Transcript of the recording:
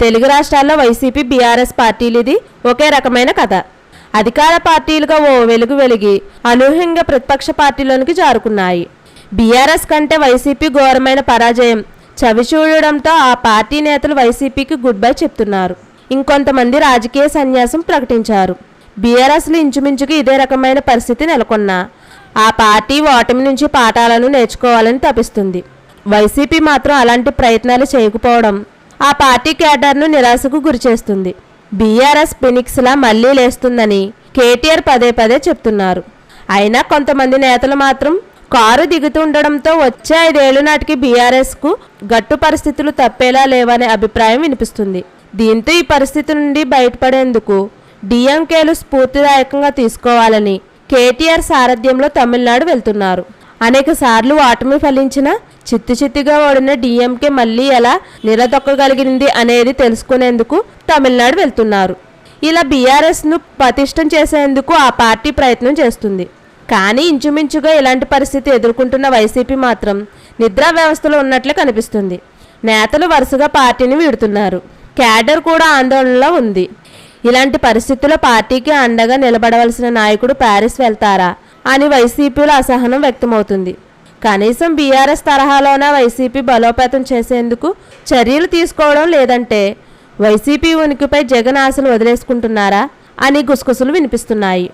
తెలుగు రాష్ట్రాల్లో YCP BRS పార్టీలిది ఒకే రకమైన కథ. అధికార పార్టీలుగా ఓ వెలుగు వెలిగి అనూహ్యంగా ప్రతిపక్ష పార్టీలోనికి జారుకున్నాయి. బీఆర్ఎస్ కంటే వైసీపీ ఘోరమైన పరాజయం. చవిచూడడంతో ఆ పార్టీ నేతలు వైసీపీకి గుడ్ బై చెప్తున్నారు. ఇంకొంతమంది రాజకీయ సన్యాసం ప్రకటించారు. బీఆర్ఎస్లు ఇంచుమించుకు ఇదే రకమైన పరిస్థితి నెలకొన్నా. ఆ పార్టీ ఓటమి నుంచి పాఠాలను నేర్చుకోవాలని తపిస్తుంది. వైసీపీ మాత్రం అలాంటి ప్రయత్నాలు చేయకపోవడం ఆ పార్టీ క్యాడర్ను నిరాశకు గురిచేస్తుంది బీఆర్ఎస్ ఫినిక్స్లా మళ్ళీ లేస్తుందని కేటీఆర్ పదే పదే చెప్తున్నారు. అయినా కొంతమంది నేతలు మాత్రం కారు దిగుతుండడంతో వచ్చే ఐదేళ్ళ నాటికి బీఆర్ఎస్కు గట్టు పరిస్థితులు తప్పేలా లేవనే అభిప్రాయం వినిపిస్తుంది. దీంతో ఈ పరిస్థితి నుండి బయటపడేందుకు డిఎంకేలు స్ఫూర్తిదాయకంగా తీసుకోవాలని కేటీఆర్ సారథ్యంలో తమిళనాడు వెళ్తున్నారు. అనేక సార్లు ఓటమి ఫలించిన చిత్తు చిత్తుగా ఓడిన డిఎంకే మళ్ళీ ఎలా నిలదొక్కగలిగింది అనేది తెలుసుకునేందుకు తమిళనాడు వెళ్తున్నారు. ఇలా బీఆర్ఎస్ను పతిష్టం చేసేందుకు ఆ పార్టీ ప్రయత్నం చేస్తుంది. కానీ ఇంచుమించుగా ఇలాంటి పరిస్థితి ఎదుర్కొంటున్న వైసీపీ మాత్రం నిద్రా వ్యవస్థలో ఉన్నట్లే కనిపిస్తుంది. నేతలు వరుసగా పార్టీని వీడుతున్నారు. క్యాడర్ కూడా ఆందోళనలో ఉంది. ఇలాంటి పరిస్థితుల్లో పార్టీకి అండగా నిలబడవలసిన నాయకుడు ప్యారిస్ వెళ్తారా అని వైసీపీలో అసహనం వ్యక్తమవుతుంది. కనీసం బీఆర్ఎస్ తరహాలోనే వైసీపీ బలోపేతం చేసేందుకు చర్యలు తీసుకోవడం లేదంటే వైసీపీ ఉనికిపై జగన్ ఆశలు వదిలేసుకుంటున్నారా అని గుసగుసలు వినిపిస్తున్నాయి.